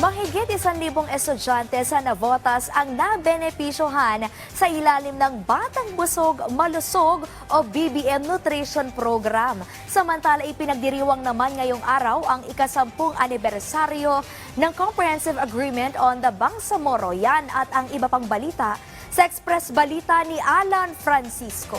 Mahigit isang libong estudyante sa Navotas ang nabenepisyohan sa ilalim ng Batang Busog, Malusog o BBM Nutrition Program. Samantala ipinagdiriwang naman ngayong araw ang ikasampung anibersaryo ng Comprehensive Agreement on the Bangsamoro. Yan at ang iba pang balita sa Express Balita ni Alan Francisco.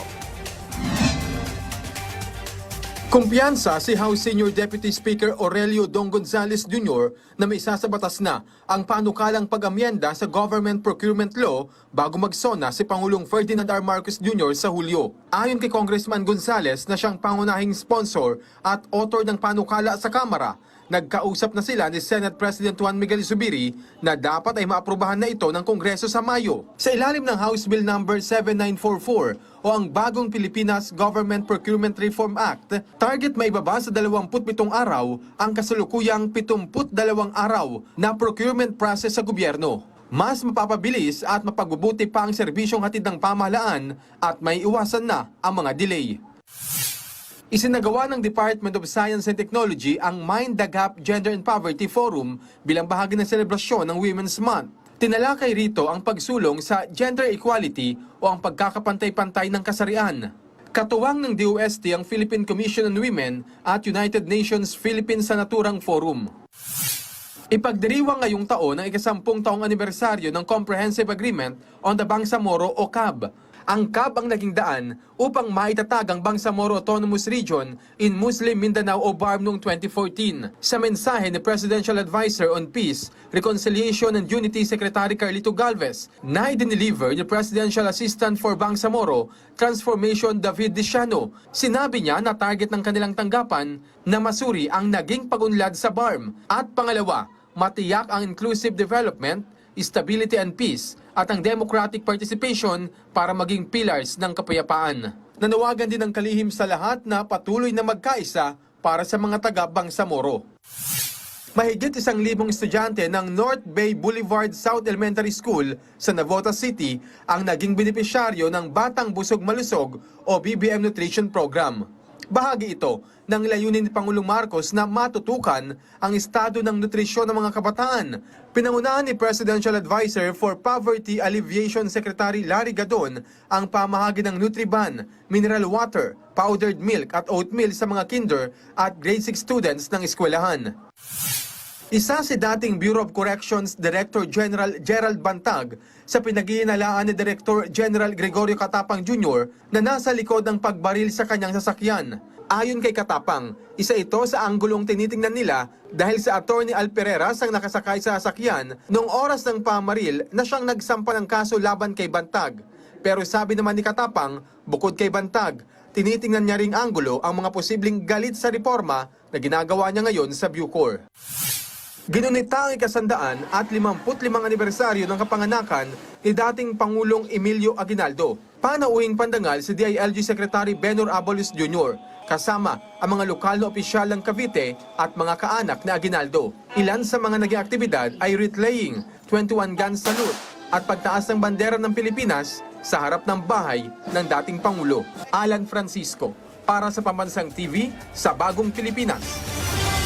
Kumpiyansa si House Senior Deputy Speaker Aurelio Dong Gonzales Jr. na may isa sa batas na ang panukalang pag-amyenda sa Government Procurement Law bago magsona si Pangulong Ferdinand R. Marcos Jr. sa Hulyo. Ayon kay Congressman Gonzales na siyang pangunahing sponsor at author ng panukala sa Kamara, nagkausap na sila ni Senate President Juan Miguel Zubiri na dapat ay maaprubahan na ito ng Kongreso sa Mayo. Sa ilalim ng House Bill number 7944 o ang bagong Pilipinas Government Procurement Reform Act, target maibaba sa 27 araw ang kasalukuyang 72 araw na procurement process sa gobyerno. Mas mapapabilis at mapagbubuti pa ang serbisyong hatid ng pamahalaan at may iwasan na ang mga delay. Isinagawa ng Department of Science and Technology ang Mind the Gap Gender and Poverty Forum bilang bahagi ng selebrasyon ng Women's Month. Tinalakay rito ang pagsulong sa gender equality o ang pagkakapantay-pantay ng kasarian. Katuwang ng DOST ang Philippine Commission on Women at United Nations Philippine Sanaturang Forum. Ipagdiriwang ngayong taon ang ikasampung taong anibersaryo ng Comprehensive Agreement on the Bangsamoro o CAB. Ang CAB ang naging daan upang maitatag ang Bangsamoro Autonomous Region in Muslim Mindanao o BARM noong 2014. Sa mensahe ni Presidential Advisor on Peace, Reconciliation and Unity Secretary Carlito Galvez, na idiniliver ni Presidential Assistant for Bangsamoro, Transformation David Diciano. Sinabi niya na target ng kanilang tanggapan na masuri ang naging pagunlad sa BARM. At pangalawa, matiyak ang inclusive development, stability and peace at ang democratic participation para maging pillars ng kapayapaan. Nanawagan din ng kalihim sa lahat na patuloy na magkaisa para sa mga taga Bangsamoro. Mahigit isang libong estudyante ng North Bay Boulevard South Elementary School sa Navotas City ang naging benepisyaryo ng Batang Busog Malusog o BBM Nutrition Program. Bahagi ito ng layunin ni Pangulong Marcos na matutukan ang estado ng nutrisyon ng mga kabataan. Pinangunahan ni Presidential Advisor for Poverty Alleviation Secretary Larry Gadon ang pamahagi ng Nutriban, mineral water, powdered milk at oatmeal sa mga kinder at grade 6 students ng eskwelahan. Isa si dating Bureau of Corrections Director General Gerald Bantag sa pinaghihinalaan ni Director General Gregorio Katapang Jr. na nasa likod ng pagbaril sa kanyang sasakyan. Ayon kay Katapang, isa ito sa anggulong tinitingnan nila dahil sa attorney Al Pereras ang nakasakay sa sasakyan noong oras ng pamaril na siyang nagsampa ng kaso laban kay Bantag. Pero sabi naman ni Katapang, bukod kay Bantag, tinitingnan niya ring anggulo ang mga posibleng galit sa reforma na ginagawa niya ngayon sa Bucor. Ginunita ang ikasandaan at 55 anibersaryo ng kapanganakan ni dating Pangulong Emilio Aguinaldo. Panauhing pandangal si DILG Secretary Benor Abalos Jr. kasama ang mga lokal na opisyal ng Cavite at mga kaanak ni Aguinaldo. Ilan sa mga naging aktibidad ay wreath laying, 21 gun salute at pagtaas ng bandera ng Pilipinas sa harap ng bahay ng dating Pangulo, Alan Francisco. Para sa Pambansang TV sa Bagong Pilipinas.